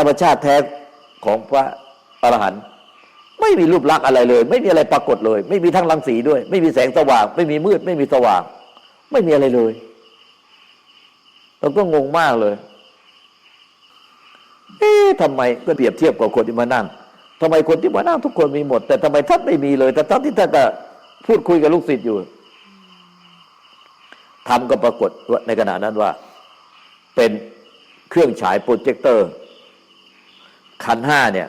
ธรรมชาติแท้ของพระอรหันต์ไม่มีรูปลักษณ์อะไรเลย ไม่มีอะไรปรากฏเลย ไม่มีทั้งรังสีด้วย ไม่มีแสงสว่าง ไม่มีมืด ไม่มีสว่าง ไม่มีอะไรเลย เราก็งงมากเลย เอ๊ะทำไมก็เปรียบเทียบกับคนที่มานั่งทำไมคนที่มานั่งทุกคนมีหมด แต่ทำไมท่านไม่มีเลยแต่ท่านที่ท่านก็พูดคุยกับลูกศิษย์อยู่ทำก็ปรากฏในขณะนั้นว่า เป็นเครื่องฉายโปรเจคเตอร์ คันห้าเนี่ย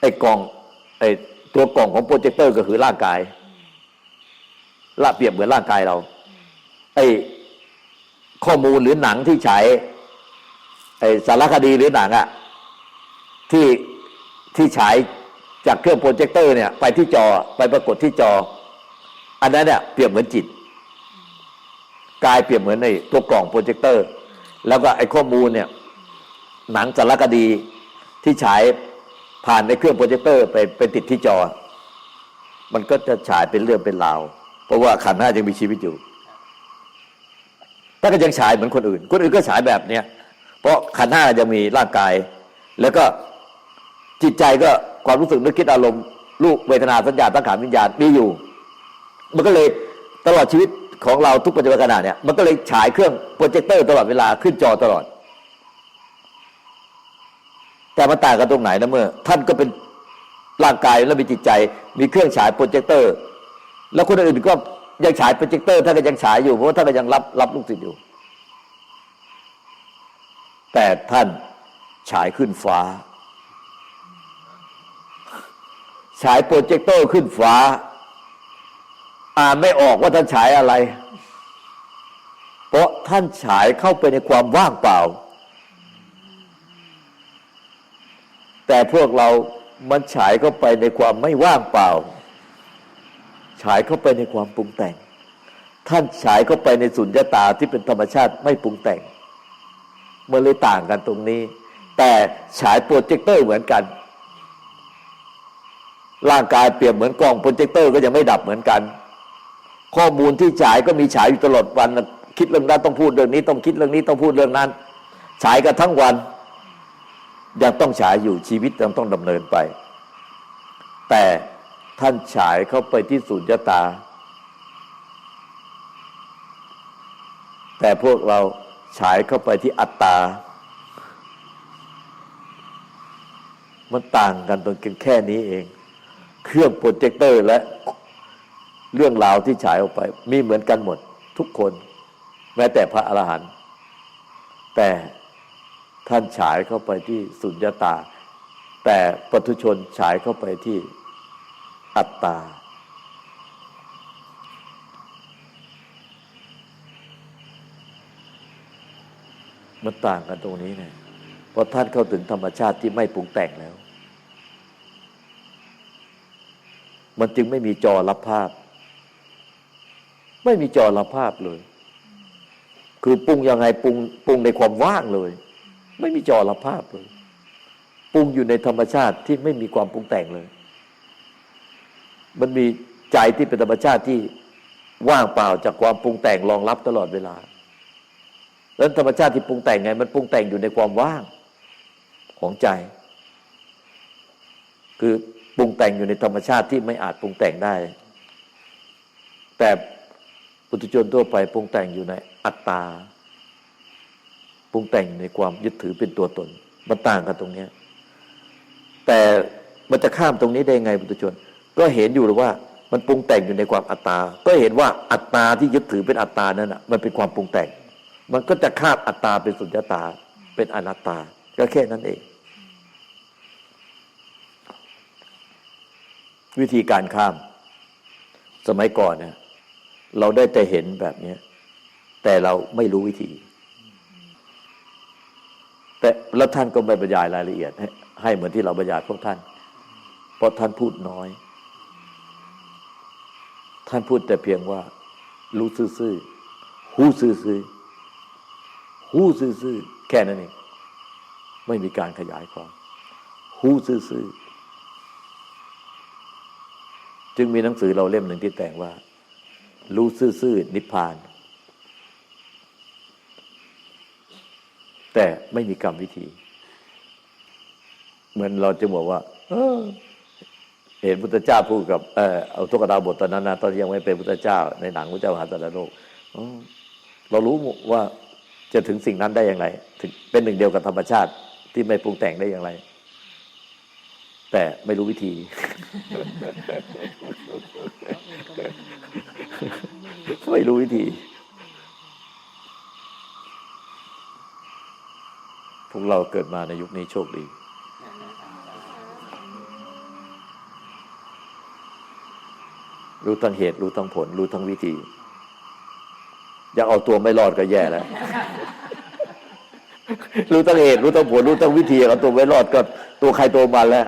ไอ้กล่องไอ้ตัวกล่องของโปรเจคเตอร์ก็คือร่างกายละเปรียบเหมือนร่างกายเรา ไอ้ข้อมูลหรือหนังที่ฉายไอ้สารคดีหรือหนังอะที่ที่ฉายจากเครื่องโปรเจคเตอร์เนี่ย ไปที่จอไปปรากฏที่จอ อันนั้นเนี่ยเปรียบเหมือนจิตกายเปรียบเหมือนในตัวกล่องโปรเจคเตอร์ แล้วก็ไอ้ข้อมูลเนี่ย หนังสารคดี ที่ฉายผ่านในเครื่องโปรเจคเตอร์ไปไปติดที่จอ มันก็จะฉายเป็นเรื่องเป็นราว เพราะว่าขันห้ายังมีชีวิตอยู่ถ้าก็ยังฉายเหมือนคนอื่น คนอื่นก็ฉายแบบเนี้ยเพราะขันห้ายังมีร่างกาย แล้วก็จิตใจก็ความรู้สึกนึกคิดอารมณ์รูปเวทนาสัญญาตั้งขานวิญญาณมีอยู่ มันก็เลยตลอดชีวิตของเราทุกปัจจุบันขณะเนี่ยมันก็เลยฉายเครื่องโปรเจคเตอร์ตลอดเวลาขึ้นจอตลอด แต่มันต่างกันตรงไหนนะเมื่อ ท่านก็เป็นร่างกายแล้วมีจิตใจ มีเครื่องฉายโปรเจคเตอร์ แล้วคนอื่นก็ยังฉายโปรเจคเตอร์ท่านก็ยังฉายอยู่เพราะว่าท่านก็ยังรับรับลูกศิษย์อยู่ แต่ท่านฉายขึ้นฟ้า ฉายโปรเจคเตอร์ขึ้นฟ้า อ่านไม่ออกว่าท่านฉายอะไร เพราะท่านฉายเข้าไปในความว่างเปล่า แต่พวกเรามันฉายเข้าไปในความไม่ว่างเปล่า ฉายเข้าไปในความปรุงแต่ง ท่านฉายเข้าไปในสุญญตาที่เป็นธรรมชาติไม่ปรุงแต่งมันเลยต่างกันตรงนี้ แต่ฉายโปรเจคเตอร์เหมือนกัน ร่างกายเปรียบเหมือนกล้องโปรเจคเตอร์ก็ยังไม่ดับเหมือนกัน ข้อมูลที่ฉายก็มีฉายอยู่ตลอดวัน คิดเรื่องนั้นต้องพูดเรื่องนี้ ต้องคิดเรื่องนี้ต้องพูดเรื่องนั้น ฉายกันทั้งวัน ยังต้องฉายอยู่ชีวิตยังต้องดำเนินไป แต่ท่านฉายเข้าไปที่สุญญตา แต่พวกเราฉายเข้าไปที่อัตตา มันต่างกันตรงกันแค่นี้เอง เครื่องโปรเจคเตอร์และเรื่องราวที่ฉายออกไป มีเหมือนกันหมดทุกคน แม้แต่พระอรหันต์แต่ ท่านฉายเข้าไปที่สุญญตา แต่ปัทุชนฉายเข้าไปที่อัตตา มันต่างกันตรงนี้เนี่ยพราะท่านเข้าถึงธรรมชาติที่ไม่ปรุงแต่งแล้ว มันจึงไม่มีจอรับภาพ ไม่มีจอรับภาพเลย คือปรุงยังไงปรุงปรุงในความว่างเลย ไม่มีจอรับภาพเลยปรุงอยู่ในธรรมชาติที่ไม่มีความปรุงแต่งเลย มันมีใจที่เป็นธรรมชาติที่ว่างเปล่าจากความปรุงแต่งรองรับตลอดเวลาแล้วธรรมชาติที่ปรุงแต่งไง มันปรุงแต่งอยู่ในความว่างของใจ คือปรุงแต่งอยู่ในธรรมชาติที่ไม่อาจปรุงแต่งได้ แต่ปุถุชนทั่วไปปรุงแต่งอยู่ในอัตตา ปรุงแต่งในความยึดถือเป็นตัวตน มันต่างกันตรงเนี้ยแต่มันจะข้ามตรงนี้ได้ไงปุถุชน ก็เห็นอยู่หรือว่ามันปรุงแต่งอยู่ในความอัตตา ก็เห็นว่าอัตตาที่ยึดถือเป็นอัตตานั้นอะมันเป็นความปรุงแต่ง มันก็จะข้ามอัตตาเป็นสุญญตา เป็นอนัตตา ก็แค่นั้นเอง วิธีการข้าม สมัยก่อนเนี่ยเราได้แต่เห็นแบบนี้แต่เราไม่รู้วิธี แต่แล้วท่านก็ไม่บรรยายรายละเอียดให้ให้เหมือนที่เราบรรยายพวกท่าน เพราะท่านพูดน้อย ท่านพูดแต่เพียงว่า รู้ซื่อๆหูซื่อๆหูซื่อๆแค่นั้นเองไม่มีการขยายความหูซื่อๆจึงมีหนังสือเราเล่มหนึ่งที่แต่งว่า รู้ซื่อๆนิพพาน แต่ไม่มีกรรมวิธี เหมือนเราจะบอกว่า เออ เห็นพุทธเจ้าพูดกับเออเอาทุกขดาบทตอนนั้นนะตอนยังไม่เป็นพุทธเจ้า ในหนังพระเจ้ามหาตระโลกเรารู้ว่าจะถึงสิ่งนั้นได้อย่างไร ถึงเป็นหนึ่งเดียวกับธรรมชาติที่ไม่ปรุงแต่งได้อย่างไร แต่ไม่รู้วิธี ไม่รู้วิธี พวกเราเกิดมาในยุคนี้โชคดี รู้ทั้งเหตุ รู้ทั้งผล รู้ทั้งวิธีอยากเอาตัวไม่รอดก็แย่แล้ว รู้ทั้งเหตุ รู้ทั้งผล รู้ทั้งวิธีเอาตัวไม่รอดก็ตัวใครตัวมันแล้ว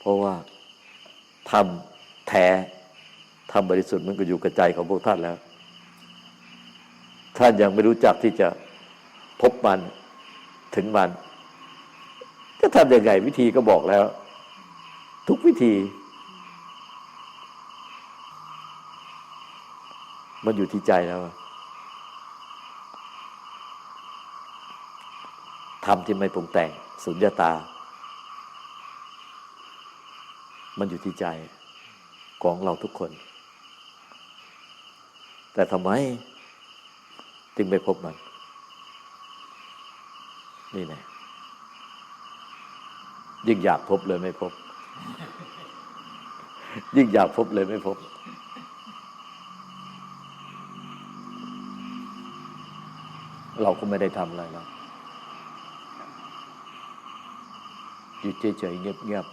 เพราะว่าทำแท้ทำบริสุทธิ์มันก็อยู่กับใจของพวกท่านแล้ว ท่านยังไม่รู้จักที่จะ พบมันถึงมัน จะทำยังไงวิธีก็บอกแล้ว ทุกวิธี มันอยู่ที่ใจแล้วทำที่ไม่ปรุงแต่งสุญญตา มันอยู่ที่ใจของเราทุกคน แต่ทำไมจึงไม่พบมัน นี่แน่ยิ่งอยากพบเลยไม่พบ ยิ่งอยากพบเลยไม่พบ เราก็ไม่ได้ทำอะไรแล้วอยู่เฉยๆเงียบ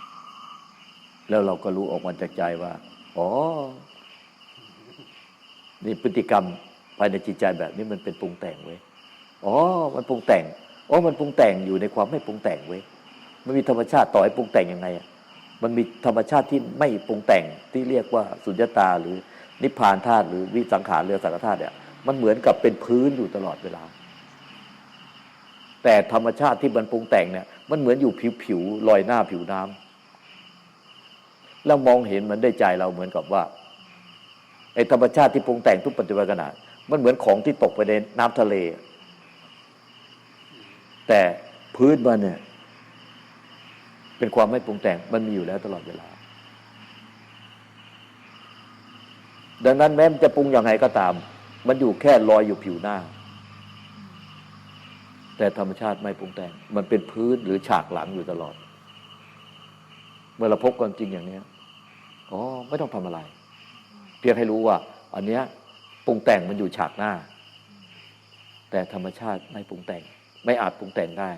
ๆแล้วเราก็รู้ออกมาจากใจว่า อ๋อ นี่พฤติกรรมภายในจิตใจแบบนี้มันเป็นปรุงแต่งเว้ย อ๋อ มันปรุงแต่งอ๋อมันปรุงแต่งอยู่ในความไม่ปรุงแต่งเว้ยมันมีธรรมชาติต่อให้ปรุงแต่งยังไงอะมันมีธรรมชาติที่ไม่ปรุงแต่งที่เรียกว่าสุญญตาหรือนิพพานธาตุหรือวิสังขารเรือสังขธาตุเนี่ยมันเหมือนกับเป็นพื้นอยู่ตลอดเวลา แต่ธรรมชาติที่มันปรุงแต่งเนี่ย มันเหมือนอยู่ผิวผิวลอยหน้าผิวน้ำแล้วมองเห็นมันได้ใจเราเหมือนกับว่าไอ้ธรรมชาติที่ปรุงแต่งทุกปัจจุบันขณะมันเหมือนของที่ตกไปในน้ำทะเล แต่พื้นมันเนี่ย เป็นความไม่ปรุงแต่งมันมีอยู่แล้วตลอดเวลา ดังนั้นแม้มันจะปรุงอย่างไรก็ตาม มันอยู่แค่ลอยอยู่ผิวหน้า แต่ธรรมชาติไม่ปรุงแต่ง มันเป็นพื้นหรือฉากหลังอยู่ตลอด เมื่อเราพบความจริงอย่างนี้อ๋อไม่ต้องทำอะไร เพียงให้รู้ว่า อันเนี้ยปรุงแต่งมันอยู่ฉากหน้า แต่ธรรมชาติไม่ปรุงแต่ง ไม่อาจปรุงแต่งได้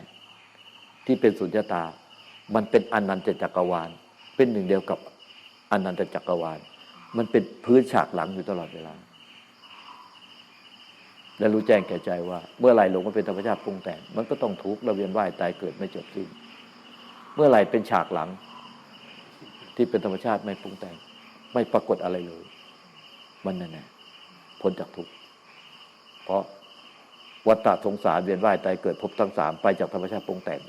ที่เป็นสุญญตา มันเป็นอนันตจักรวาล เป็นหนึ่งเดียวกับอนันตจักรวาล มันเป็นพื้นฉากหลังอยู่ตลอดเวลา และรู้แจ้งแก่ใจว่า เมื่อไหร่หลงมาเป็นธรรมชาติปรุงแต่ง มันก็ต้องทุกข์ระเวียนว่ายตายเกิดไม่จบสิ้น เมื่อไหร่เป็นฉากหลัง ที่เป็นธรรมชาติไม่ปรุงแต่ง ไม่ปรากฏอะไรเลย มันนั่นแหละพ้นจากทุกข์เพราะ วัฏฏะสงสารเวียนว่ายตายเกิดพบทั้งสามไปจากธรรมชาติปรุงแต่ง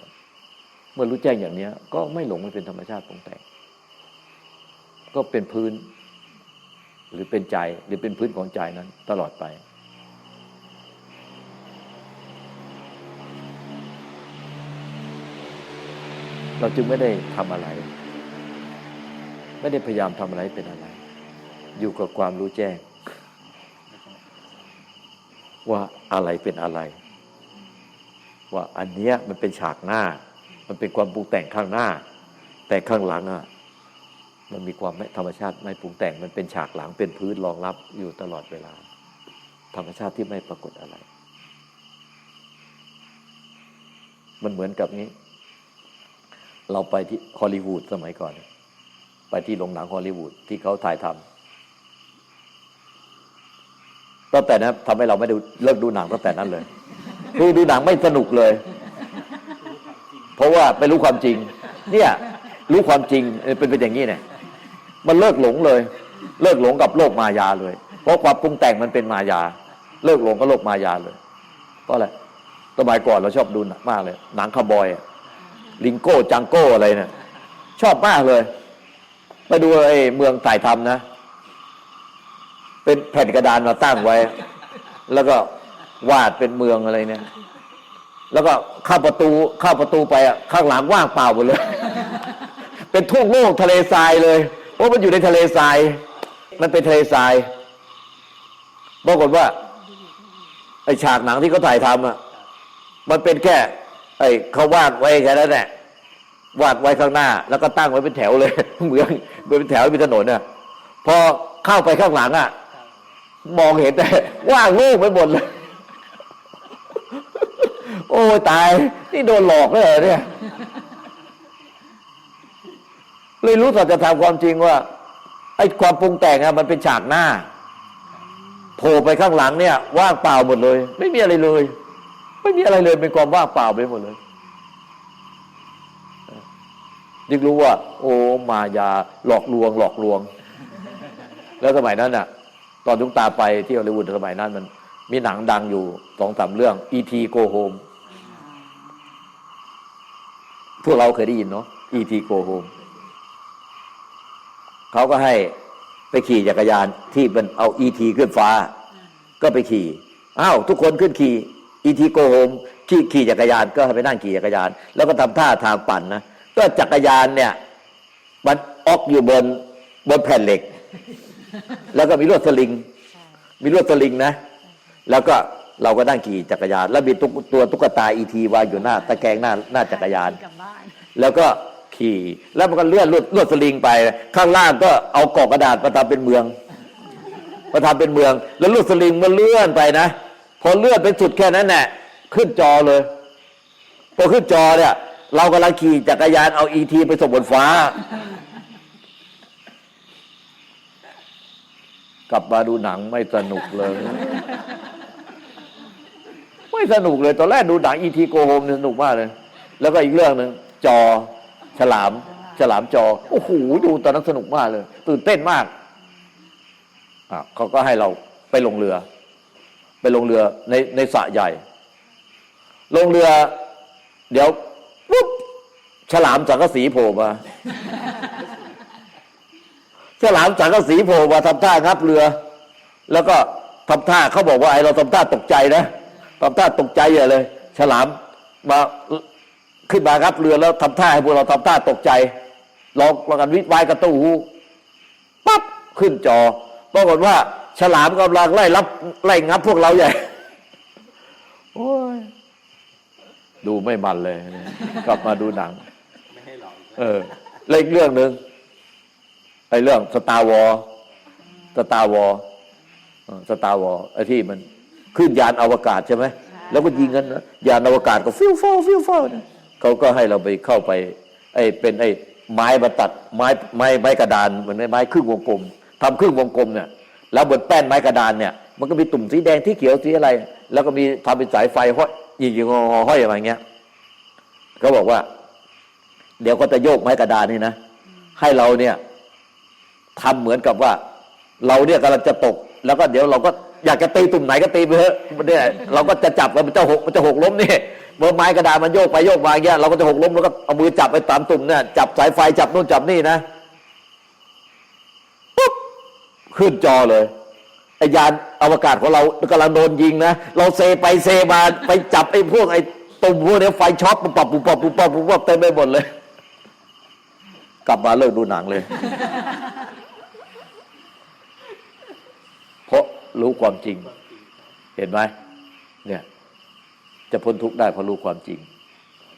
เมื่อรู้แจ้งอย่างเนี้ย ก็ไม่หลงมันเป็นธรรมชาติปรุงแต่ง ก็เป็นพื้น หรือเป็นใจหรือเป็นพื้นของใจนั้น ตลอดไปเราจึงไม่ได้ทำอะไร ไม่ได้พยายามทำอะไรเป็นอะไร อยู่กับความรู้แจ้ง ว่าอะไรเป็นอะไร ว่าอันเนี้ยมันเป็นฉากหน้า มันเป็นความปรุงแต่งข้างหน้า แต่ข้างหลังอะมันมีความธรรมชาติไม่ปรุงแต่งมันเป็นฉากหลังเป็นพื้นรองรับอยู่ตลอดเวลา ธรรมชาติที่ไม่ปรากฏอะไร มันเหมือนกับนี้ เราไปที่ฮอลลีวูดสมัยก่อน ไปที่โรงหนังฮอลลีวูดที่เขาถ่ายทำ ตั้งแต่นั้นทำให้เราไม่ดูเลิกดูหนังตั้งแต่นั้นเลย คือดูหนังไม่สนุกเลย เพราะว่าไม่รู้ความจริง เนี่ยรู้ความจริงเป็นเป็นอย่างนี้เนี่ย มันเลิกหลงเลย เลิกหลงกับโลกมายาเลย เพราะความปรุงแต่งมันเป็นมายา เลิกหลงกับโลกมายาเลยเพราะอะไรสมัยก่อนเราชอบดูมากเลย หนังคาบอยลิงโก้จังโก้อะไรเนี่ยชอบมากเลย ไปดูไอ้เมืองถ่ายทำนะ เป็นแผ่นกระดานมาตั้งไว้ แล้วก็วาดเป็นเมืองอะไรเนี่ย แล้วก็เข้าประตูเข้าประตูไปอะข้างหลังว่างเปล่าหมดเลย เป็นทุ่งโล่งทะเลทรายเลยเพราะมันอยู่ในทะเลทราย มันเป็นทะเลทรายปรากฏว่าไอฉากหนังที่เขาถ่ายทำอะมันเป็นแค่ ไอเขาวาดไว้แค่นั้นแหละวาดไว้ข้างหน้า แล้วก็ตั้งไว้เป็นแถวเลย เหมือนเป็นแถวเป็นถนนน่ะพอเข้าไปข้างหลังอะ มองเห็นแต่ว่างโล่ไปหมดเลย โอ้ยตาย นี่โดนหลอกเลยเนี่ย เลยรู้สัจธรรมความจริงว่า ไอ้ความปรุงแต่งอะมันเป็นฉากหน้าโผล่ไปข้างหลังเนี่ย ว่างเปล่าหมดเลย ไม่มีอะไรเลย ไม่มีอะไรเลยเป็นความว่างเปล่าไปหมดเลยยิ่งรู้ว่า โอ้มายาหลอกลวง หลอกลวง แล้วสมัยนั้นน่ะ ตอนทุกตาไปที่ฮอลลีวูดสมัยนั้น มันมีหนังดังอยู่สองสามเรื่อง E.T. Go Home พวกเราเคยได้ยินเนาะ E.T. Go Home เขาก็ให้ไปขี่จักรยานที่มันเอา E.T. ขึ้นฟ้า ก็ไปขี่อ้าวทุกคนขึ้นขี่ E.T. Go Home ขี่ขี่จักรยานก็ให้ไปนั่งขี่จักรยาน แล้วก็ทำท่าทางปั่นนะก็จักรยานเนี่ย มันออกอยู่บนบนแผ่นเหล็ก แล้วก็มีลวดสลิง มีลวดสลิงนะ แล้วก็เราก็นั่งขี่จักรยาน แล้วมีตุ๊กตัวตุ๊กตาอีทีวางอยู่หน้าตะแกรงหน้าหน้าจักรยานกลับบ้านแล้วก็ขี่แล้วมันก็เลื่อนลวดลวดสลิงไป ข้างล่างก็เอากรอกกระดาษมาทำเป็นเมืองมาทำเป็นเมือง แล้วลวดสลิงมันเลื่อนไปนะพอเลื่อนไปสุดแค่นั้นแหละขึ้นจอเลยพอขึ้นจอเนี่ย เรากำลังขี่จักรยานเอาอีทีไปส่งบนฟ้า กลับมาดูหนังไม่สนุกเลย ไม่สนุกเลย ตอนแรกดูหนังอีทีโกโฮมสนุกมากเลย แล้วก็อีกเรื่องหนึ่งจอ ฉลาม ฉลามจอ โอ้โหดูตอนนั้นสนุกมากเลย ตื่นเต้นมากอะเขาก็ให้เราไปลงเรือ ไปลงเรือในในสระใหญ่ ลงเรือ เดี๋ยวปุ๊บฉลามสังกะสีโผล่มา ฉลามสังกะสีโผล่มาทำท่างับเรือ แล้วก็ทำท่าเขาบอกว่าไอเราทำท่าตกใจนะทำท่าตกใจอย่าเลย ฉลามมาขึ้นมางับเรือแล้วทำท่าให้พวกเราทำท่าตกใจลองลองกันวิทย์วายกระตู้หูปั๊บขึ้นจอปรากฏว่า ฉลามกำลังไล่รับไล่งับพวกเราใหญ่โอ้ยดูไม่มันเลย กลับมาดูหนัง เออแล้วอีกเรื่องหนึ่ง ไอ้เรื่องสตาร์วอสตาร์วอสตาร์วอไอ้ที่มันขึ้นยานอวกาศใช่ไหมแล้วก็ยิงกันนะยานอวกาศก็ฟิวฟ้าฟิวฟ้านะเขาก็ให้เราไปเข้าไป ไอ้เป็นไอ้ไม้บรรตัดไม้ไม้ไม้กระดานเหมือนไม้ครึ่งวงกลมทำครึ่งวงกลมเนี่ย แล้วบนแป้นไม้กระดานเนี่ย มันก็มีตุ่มสีแดงที่เขียวสีอะไร แล้วก็มีทำเป็นสายไฟห้อยยิงๆห้อยๆอะไรเงี้ยเขาบอกว่า เดี๋ยวก็จะโยกไม้กระดานนี่นะให้เราเนี่ย ทำเหมือนกับว่า เราเนี่ยกำลังจะตก แล้วก็เดี๋ยวเราก็อยากจะตีตุ่มไหนก็ตีไปเถอะเนี่ยเราก็จะจับมันจะหกมันจะหกล้มนี่เมื่อไม้กระดานมันโยกไปโยกมาเงี้ยเราก็จะหกล้มแล้วก็เอามือจับไปตามตุ่มเนี่ยจับสายไฟจับนู่นจับนี่นะปุ๊บขึ้นจอเลยไอยานอวกาศของเรากำลังโดนยิงนะเราเซไปเซมาไปจับไอ้พวกไอ้ตุ่มพวกเนี้ยไฟช็อตปุ๊บปับปุ๊บปับปุ๊บปับปุ๊บปับเต็มไปหมดเลย กลับมาเลิกดูหนังเลย เพ รู้ความจริง เห็นไหมเนี่ย จะพ้นทุกข์ได้เพราะรู้ความจริง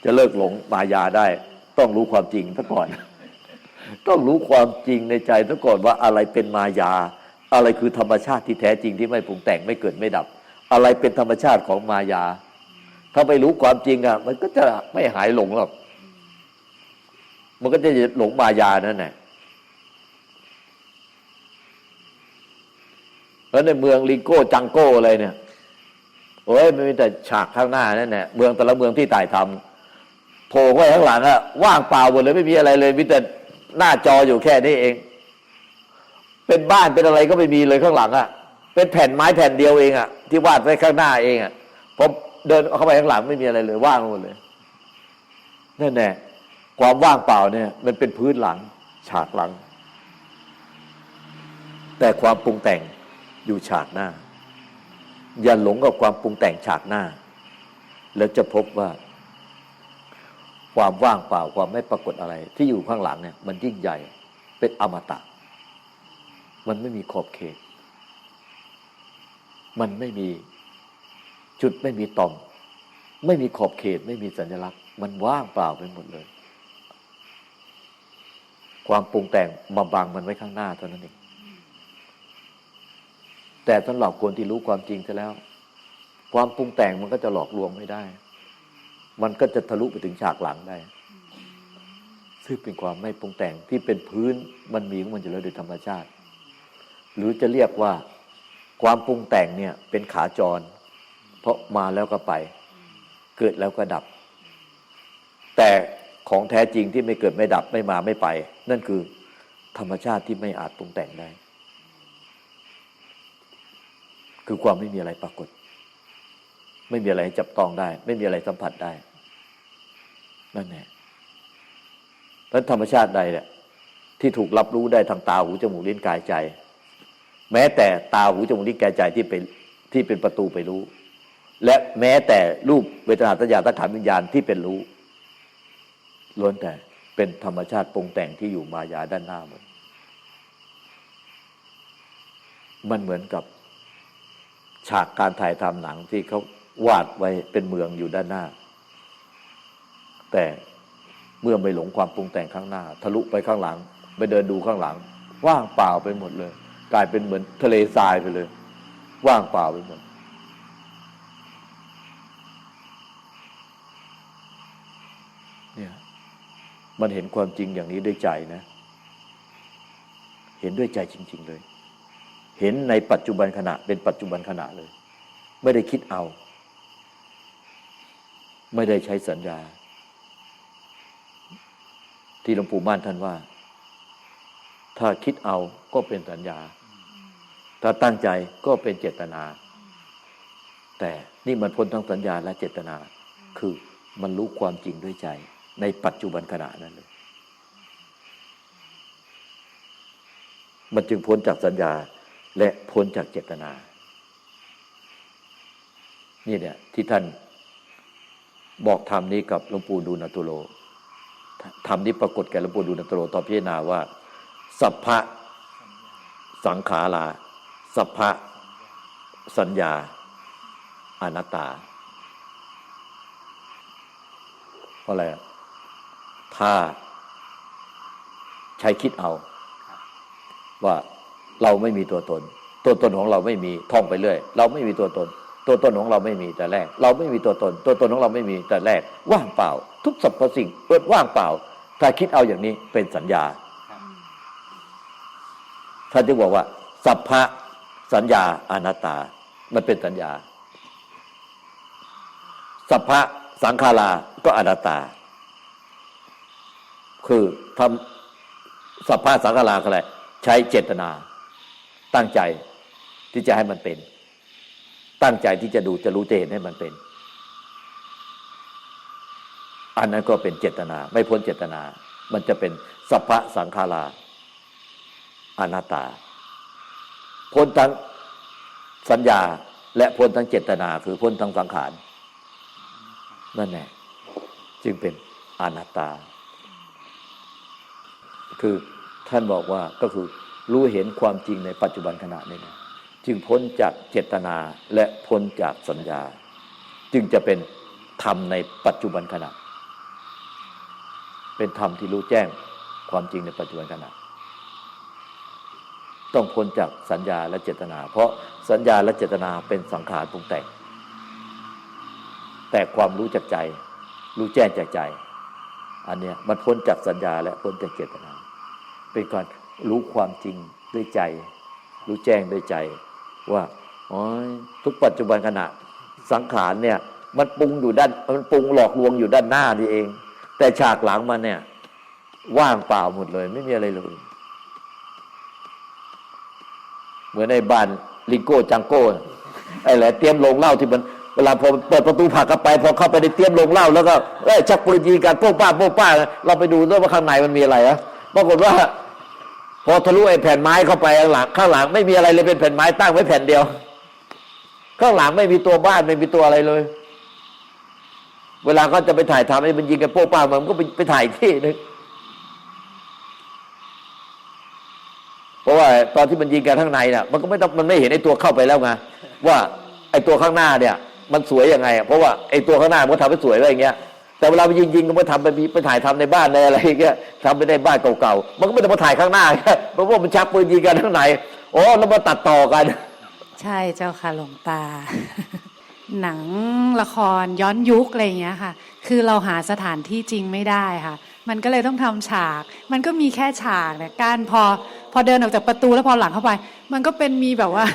จะเลิกหลงมายาได้ ต้องรู้ความจริงซะก่อน ต้องรู้ความจริงในใจซะก่อนว่าอะไรเป็นมายา อะไรคือธรรมชาติที่แท้จริงที่ไม่ปรุงแต่งไม่เกิดไม่ดับ อะไรเป็นธรรมชาติของมายา ถ้าไม่รู้ความจริงอะ มันก็จะไม่หายหลงหรอกมันก็จะหลงมายานั่นแหละ แล้วในเมืองลิงโก้จังโก้อะไรเนี่ยโอ้ยมันมีแต่ฉากข้างหน้านั่นแหละเมืองแต่ละเมืองที่ถ่ายทำโผล่ไว้ข้างหลังอะว่างเปล่าหมดเลยไม่มีอะไรเลยมีแต่หน้าจออยู่แค่นี้เอง เป็นบ้านเป็นอะไรก็ไม่มีเลยข้างหลังอะเป็นแผ่นไม้แผ่นเดียวเองอะที่วาดไว้ข้างหน้าเองอะพอเดินเข้าไปข้างหลังไม่มีอะไรเลยว่างหมดเลยนั่นแน่ความว่างเปล่าเนี่ย มันเป็นพื้นหลัง ฉากหลัง แต่ความปรุงแต่ง อยู่ฉากหน้า อย่าหลงกับความปรุงแต่งฉากหน้า แล้วจะพบว่า ความว่างเปล่าความไม่ปรากฏอะไร ที่อยู่ข้างหลังเนี่ย มันยิ่งใหญ่เป็นอมตะ มันไม่มีขอบเขต มันไม่มีจุดไม่มีต่อม ไม่มีขอบเขต ไม่มีสัญลักษณ์ มันว่างเปล่าไปหมดเลย ความปรุงแต่งมาบังมันไว้ข้างหน้าเท่านั้นเอง แต่สำหรับคนที่รู้ความจริงซะแล้ว ความปรุงแต่งมันก็จะหลอกลวงไม่ได้ มันก็จะทะลุไปถึงฉากหลังได้ ซึ่งเป็นความไม่ปรุงแต่งที่เป็นพื้นมันมีของมันอยู่แล้วโดยธรรมชาติ หรือจะเรียกว่าความปรุงแต่งเนี่ยเป็นขาจร เพราะมาแล้วก็ไป เกิดแล้วก็ดับ แต่ของแท้จริงที่ไม่เกิดไม่ดับไม่มาไม่ไป นั่นคือธรรมชาติที่ไม่อาจปรุงแต่งได้ คือความไม่มีอะไรปรากฏ ไม่มีอะไรจับต้องได้ ไม่มีอะไรสัมผัสได้ นั่นแหละเพราะธรรมชาติใดเนี่ยที่ถูกรับรู้ได้ทางตาหูจมูกลิ้นกายใจ แม้แต่ตาหูจมูกลิ้นกายใจที่เป็นที่เป็นประตูไปรู้ และแม้แต่รูปเวทนาสัญญาสังขารวิญญาณที่เป็นรู้ล้วนแต่เป็นธรรมชาติปรุงแต่งที่อยู่มายาด้านหน้าหมดมันเหมือนกับ ฉากการถ่ายทำหนังที่เขาวาดไว้เป็นเมืองอยู่ด้านหน้า แต่เมื่อไม่หลงความปรุงแต่งข้างหน้า ทะลุไปข้างหลัง ไปเดินดูข้างหลัง ว่างเปล่าไปหมดเลย กลายเป็นเหมือนทะเลทรายไปเลย ว่างเปล่าไปหมดเนี่ยมันเห็นความจริงอย่างนี้ด้วยใจนะ เห็นด้วยใจจริง ๆ เลย เห็นในปัจจุบันขณะเป็นปัจจุบันขณะเลย ไม่ได้คิดเอา ไม่ได้ใช้สัญญา ที่หลวงปู่ม่านท่านว่า ถ้าคิดเอาก็เป็นสัญญา ถ้าตั้งใจก็เป็นเจตนา แต่นี่มันพ้นทั้งสัญญาและเจตนา คือมันรู้ความจริงด้วยใจ ในปัจจุบันขณะนั้นเลย มันจึงพ้นจากสัญญา และพ้นจากเจตนา นี่เนี่ยที่ท่านบอกธรรมนี้กับหลวงปู่ดูลตุโลธรรมนี้ปรากฏแก่หลวงปู่ดูลตุโลตอนพิจารณาว่า สัพพะสังขาราสัพพะสัญญาอนัตตาเพราะอะไรถ้าใช้คิดเอาว่า เราไม่มีตัวตน ตัวตนของเราไม่มีท่องไปเรื่อยเราไม่มีตัวตน ตัวตนของเราไม่มีแต่แรก เราไม่มีตัวตน ตัวตนของเราไม่มีแต่แรก ว่างเปล่า ทุกสรรพสิ่งเปิดว่างเปล่า ถ้าคิดเอาอย่างนี้เป็นสัญญาท่านจึงบอกว่า สัพพะสัญญาอนัตตา มันเป็นสัญญา สัพพะสังขาราก็อนัตตา คือทำสัพพะสังขาราคืออะไรใช้เจตนา ตั้งใจที่จะให้มันเป็น ตั้งใจที่จะดูจะรู้จะเห็นให้มันเป็น อันนั้นก็เป็นเจตนา ไม่พ้นเจตนา มันจะเป็นสัพพะสังขาราอนัตตา พ้นทั้งสัญญาและพ้นทั้งเจตนา คือพ้นทั้งสังขารนั่นแหละจึงเป็นอนัตตา คือท่านบอกว่าก็คือ รู้เห็นความจริงในปัจจุบันขณะนี้นะจึงพ้นจากเจตนาและพ้นจากสัญญา จึงจะเป็นธรรมในปัจจุบันขณะ เป็นธรรมที่รู้แจ้งความจริงในปัจจุบันขณะ ต้องพ้นจากสัญญาและเจตนา เพราะสัญญาและเจตนาเป็นสังขารปรุงแต่งแต่ความรู้จากใจ รู้แจ้งจากใจ อันเนี้ยมันพ้นจากสัญญาและพ้นจากเจตนา เป็นการ รู้ความจริงด้วยใจ รู้แจ้งด้วยใจ ว่าอ๋อทุกปัจจุบันขณะสังขารเนี่ย มันปรุงอยู่ด้าน มันปรุงหลอกลวงอยู่ด้านหน้านี่เอง แต่ฉากหลังมันเนี่ย ว่างเปล่าหมดเลย ไม่มีอะไรเลย เหมือนในบ้านลิงโก้จังโก้น่ะไอ้แหละเตรียมลงเหล้าที่มันเวลาพอเปิดประตูผักเข้าไป พอเข้าไปในเตรียมลงเหล้าแล้วก็เอ้ยชักปืนยิงกันโป้ป้าโป้ป้า เราไปดูด้วยว่าข้างในมันมีอะไรอะปรากฏว่า พอทะลุไอ้แผ่นไม้เข้าไปข้างหลังข้างหลังไม่มีอะไรเลยเป็นแผ่นไม้ตั้งไว้แผ่นเดียว ข้างหลังไม่มีตัวบ้านไม่มีตัวอะไรเลย เวลาเขาจะไปถ่ายทำไอ้มันยิงกันโป้ป้ามันก็ไปไปถ่ายที่นึงเพราะว่าตอนที่มันยิงกันข้างในน่ะมันก็ไม่ต้องมันไม่เห็นไอ้ตัวเข้าไปแล้วไงว่าไอ้ตัวข้างหน้าเนี่ย มันสวยยังไง เพราะว่าไอ้ตัวข้างหน้ามันก็ทำให้สวยไว้อย่างเงี้ย แต่เวลาไปยิงยิงก็มาทำไปไปถ่ายทำในบ้านในอะไรเงี้ยทำไปในบ้านเก่าๆ มันก็ไม่ต้องมาถ่ายข้างหน้าเพราะว่ามันชักปืนยิงกันข้างในโอ้แล้วมาตัดต่อกัน ใช่เจ้าค่ะหลวงตา หนังละครย้อนยุคอะไรอย่างเงี้ยค่ะ คือเราหาสถานที่จริงไม่ได้ค่ะ มันก็เลยต้องทำฉาก มันก็มีแค่ฉากเนี่ยการพอพอเดินออกจากประตูแล้วพอหลังเข้าไป มันก็เป็นมีแบบว่า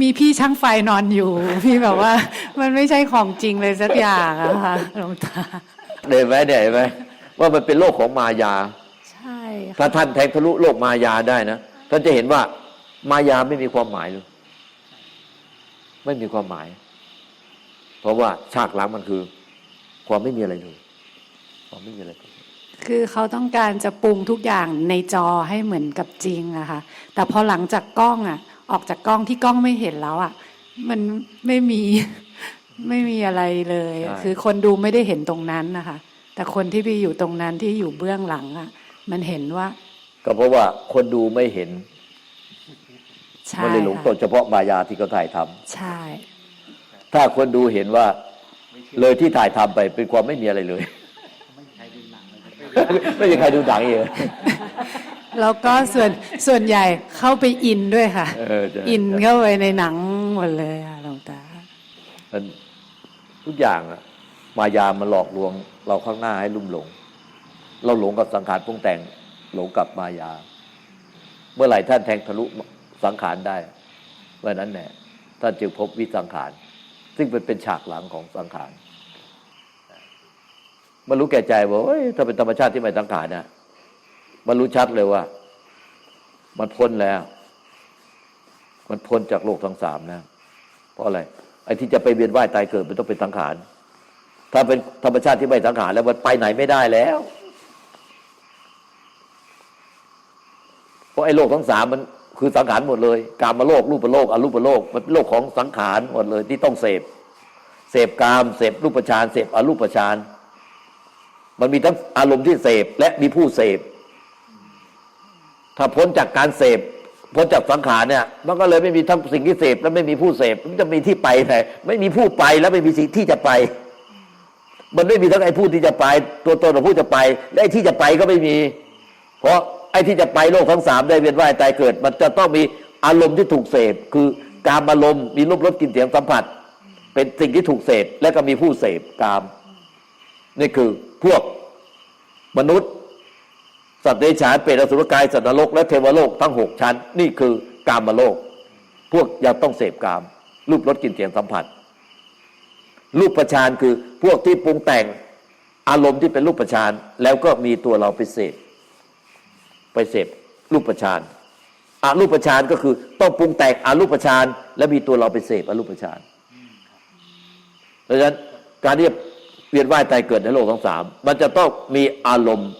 มีพี่ช่างไฟนอนอยู่มีแบบว่า มันไม่ใช่ของจริงเลยสักอย่างอะค่ะหลวงตาเห็นไหมเนี่ยเห็นไหมว่ามันเป็นโลกของมายา ใช่ค่ะถ้าท่านแทงทะลุโลกมายาได้นะท่านจะเห็นว่ามายาไม่มีความหมายเลยไม่มีความหมาย เพราะว่าฉากหลังมันคือ ความไม่มีอะไรเลยความไม่มีอะไรเลย คือเขาต้องการจะปรุงทุกอย่างในจอให้เหมือนกับจริงอะค่ะแต่พอหลังจากกล้องอะออกจากกล้องที่กล้องไม่เห็นแล้วอะมันไม่มีไม่มีอะไรเลยอะคือคนดูไม่ได้เห็นตรงนั้นนะคะ แต่คนที่ไปอยู่ตรงนั้นที่อยู่เบื้องหลังอะมันเห็นว่า ก็เพราะว่าคนดูไม่เห็นใช่มันเลยหลงตค่ะนเฉพาะมายาที่เขาถ่ายทำใช่ ถ้าคนดูเห็นว่าเลยที่ถ่ายทำไปเป็นความไม่มีอะไรเลย ไม่มีใครดูหนังอีกเลยแล้วก็ส่วนส่วนใหญ่เข้าไปอินด้วยค่ะเออใช่อินเข้าไปในหนังหมดเลยค่ะหลวงตามันทุกอย่างอะมายามันหลอกลวง เราข้างหน้าให้ลุ่มหลง เราหลงกับสังขารปรุงแต่งหลงกับมายา เมื่อไหร่ท่านแทงทะลุสังขารได้เมื่อนั้นแหละท่านจึงพบวิสังขาร ซึ่งเป็นเป็นฉากหลังของสังขาร มันรู้แก่ใจว่าเฮ้ยถ้าเป็นธรรมชาติที่ไม่สังขารนะมันรู้ชัดเลยว่า มันพ้นแล้ว มันพ้นจากโลกทั้งสามนะเพราะอะไรไอ้ที่จะไปเวียนว่ายตายเกิดมันต้องเป็นสังขารถ้าเป็นธรรมชาติที่ไม่สังขารแล้วมันไปไหนไม่ได้แล้วเพราะไอ้โลกทั้งสามมันคือสังขารหมดเลย กามาโลกรูปโลกอรูปโลก มันเป็นโลกของสังขารหมดเลย ที่ต้องเสพ เสพกาม เสพรูปฌานเสพอรูปฌาน มันมีทั้งอารมณ์ที่เสพและมีผู้เสพ ถ้าพ้นจากการเสพพ้นจากสังขารเนี่ย มันก็เลยไม่มีทั้งสิ่งที่เสพและไม่มีผู้เสพมันจะมีที่ไปไหนไม่มีผู้ไปแล้วไม่มีสิ่งที่จะไป มันไม่มีทั้งไอ้ผู้ที่จะไป ตัวตนของผู้จะไปและไอ้ที่จะไปก็ไม่มี เพราะไอ้ที่จะไปโลกทั้งสามได้เวียนว่ายตายเกิด มันจะต้องมีอารมณ์ที่ถูกเสพ คือการอารมณ์มีรูปรสกลิ่นเสียงสัมผัส เป็นสิ่งที่ถูกเสพและก็มีผู้เสพกาม นี่คือ พวกมนุษย์ สัตว์เดรัจฉานเปรตอสุรกาย สัตว์นรกและเทวโลกทั้งหกชั้น นี่คือกามโลก พวกยังต้องเสพกาม รูปรสกลิ่นเสียงสัมผัส รูปประชานคือพวกที่ปรุงแต่งอารมณ์ที่เป็นรูปประชานแล้วก็มีตัวเราไปเสพไปเสพรูปประชานอารูปประชานก็คือต้องปรุงแต่งอารูปประชานและมีตัวเราไปเสพอารูปประชานเพราะฉะนั้นการที่จะ เวียนว่ายตายเกิดในโลกทั้งสามมันจะต้องมีอารมณ์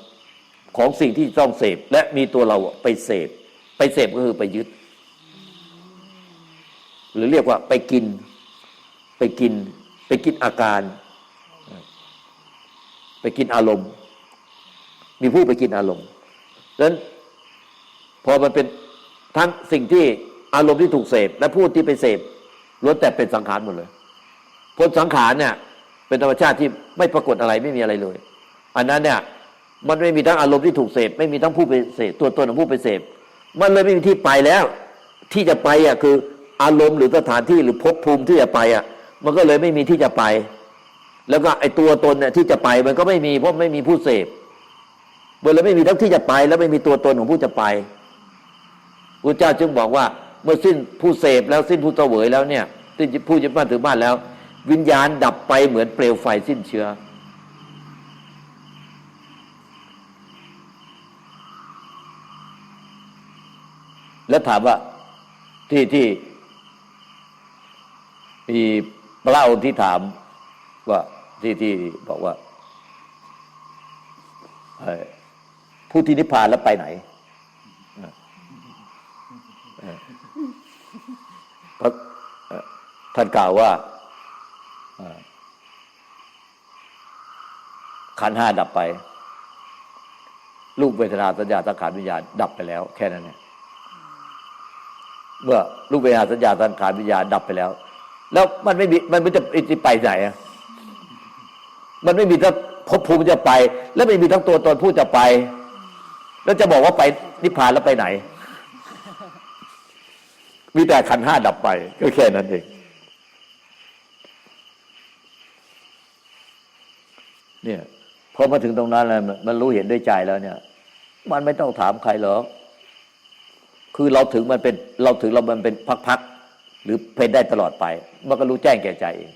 ของสิ่งที่ต้องเสพ และมีตัวเราไปเสพ ไปเสพก็คือไปยึด หรือเรียกว่าไปกิน ไปกิน ไปกินอาการ ไปกินอารมณ์ มีผู้ไปกินอารมณ์ดังนั้นพอมันเป็นทั้งสิ่งที่อารมณ์ที่ถูกเสพ และผู้ที่ไปเสพล้วนแต่เป็นสังขารหมดเลยพ้นสังขารเนี่ย เป็นธรรมชาติที่ไม่ปรากฏอะไรไม่มีอะไรเลย อันนั้นเนี่ยมันไม่มีทั้งอารมณ์ที่ถูกเสพไม่มีทั้งผู้ไปเสพตัวตนของผู้ไปเสพมันเลยไม่มีที่ไปแล้ว ที่จะไปอะคืออารมณ์หรือสถานที่หรือภพภูมิที่จะไปอะ มันก็เลยไม่มีที่จะไป แล้วก็ไอตัวตนเนี่ยที่จะไปมันก็ไม่มีเพราะไม่มีผู้เสพมันเลยไม่มีทั้งที่จะไป แล้วไม่มีตัวตนของผู้จะไปพระเจ้าจึงบอกว่า เมื่อสิ้นผู้เสพแล้วสิ้นผู้เสวยแล้วเนี่ยสิ้นผู้ยึดบ้านถือบ้านแล้ว วิญญาณดับไปเหมือนเปลวไฟสิ้นเชื้อ แล้วถามว่าที่ที่มีพระองค์ที่ถามว่าที่ที่บอกว่าผู้ที่นิพพานแล้วไปไหนเพระท่านกล่าวว่าเอ่อ ขันห้าดับไป รูปเวทนาสัญญาสังขารวิญญาณดับไปแล้ว แค่นั้นเนี่ยเมื่อรูปเวทนาสัญญาสังขารวิญญาณดับไปแล้ว แล้วมันไม่มีมันไม่จะไปไหนอะมันไม่มีทั้งภพภูมิจะไป แล้วไม่มีทั้งตัวตนผู้จะไป แล้วจะบอกว่าไปนิพพานแล้วไปไหน มีแต่ขันห้าดับไป ก็แค่นั้นเองเนี่ย พอมาถึงตรงนั้นแล้วมันรู้เห็นด้วยใจแล้วเนี่ย มันไม่ต้องถามใครหรอกคือเราถึงมันเป็นเราถึงเรามันเป็นพักๆหรือเป็นได้ตลอดไป มันก็รู้แจ้งแก่ใจเอง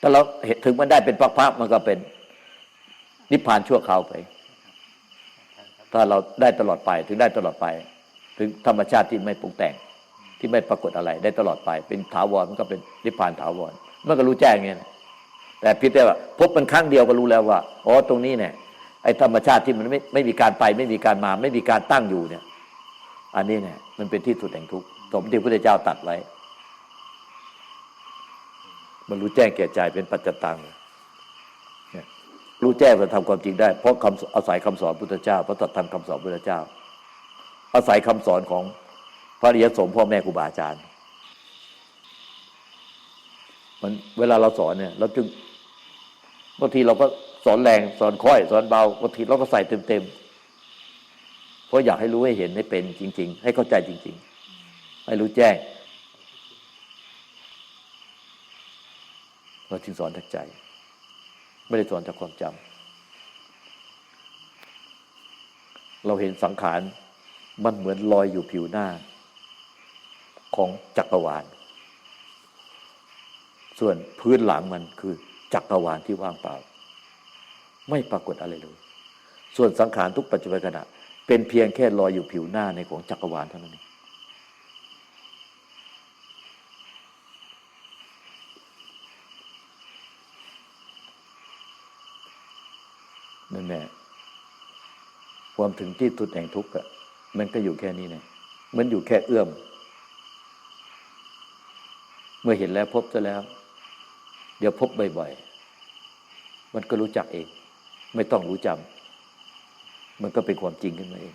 ถ้าเราเห็นถึงมันได้เป็นพักๆมันก็เป็นนิพพานชั่วคราวไป ถ้าเราได้ตลอดไปถึงได้ตลอดไป ถึงธรรมชาติที่ไม่ปรุงแต่งที่ไม่ปรากฏอะไร ได้ตลอดไป เป็นถาวรมันก็เป็นนิพพานถาวรมันก็รู้แจ้งเงี้ยนะ แต่เพี่แต่ว่าพบมันครั้งเดียวก็รู้แล้วว่าอ๋อตรงนี้เนี่ยไอ้ธรรมชาติที่มันไม่ไม่มีการไปไม่มีการมา ไม่มีการตั้งอยู่เนี่ย อันนี้เนี่ย มันเป็นที่สุดแห่งทุกข์สมที่พระพุทธเจ้าตัดไว้ มันรู้แจ้งแก่ใจเป็นปัจจตังเนี่ยรู้แจ้งจะทำความจริงได้ เพราะคำอาศัยคำสอนพุทธเจ้า พระตัดทำคำสอนพุทธเจ้า อาศัยคำสอนของพระอริยสงฆ์พ่อแม่ครูบาอาจารย์มันเวลาเราสอนเนี่ยเราจึง บางทีเราก็สอนแรงสอนค่อย สอนเบาบางทีเราก็ใส่เต็มๆเพราะอยากให้รู้ให้เห็นให้เป็นจริง ๆ ให้เข้าใจจริง ๆ ให้รู้แจ้งเราจึงสอนจากใจ ไม่ได้สอนจากความจำเราเห็นสังขารมันเหมือนลอยอยู่ผิวหน้า ของจักรวาล ส่วนพื้นหลังมันคือ จักรวาลที่ว่างเปล่า ไม่ปรากฏอะไรเลย ส่วนสังขารทุกปัจจุบันขณะ เป็นเพียงแค่ลอยอยู่ผิวหน้าในของจักรวาลเท่านั้นเองนั่นแหละความถึงที่สุดแห่งทุกข์อะมันก็อยู่แค่นี้เนี่ยมันอยู่แค่เอื้อม เมื่อเห็นแล้วพบซะแล้ว เดี๋ยวพบบ่อยๆ มันก็รู้จักเอง ไม่ต้องรู้จำมันก็เป็นความจริงขึ้นมาเอง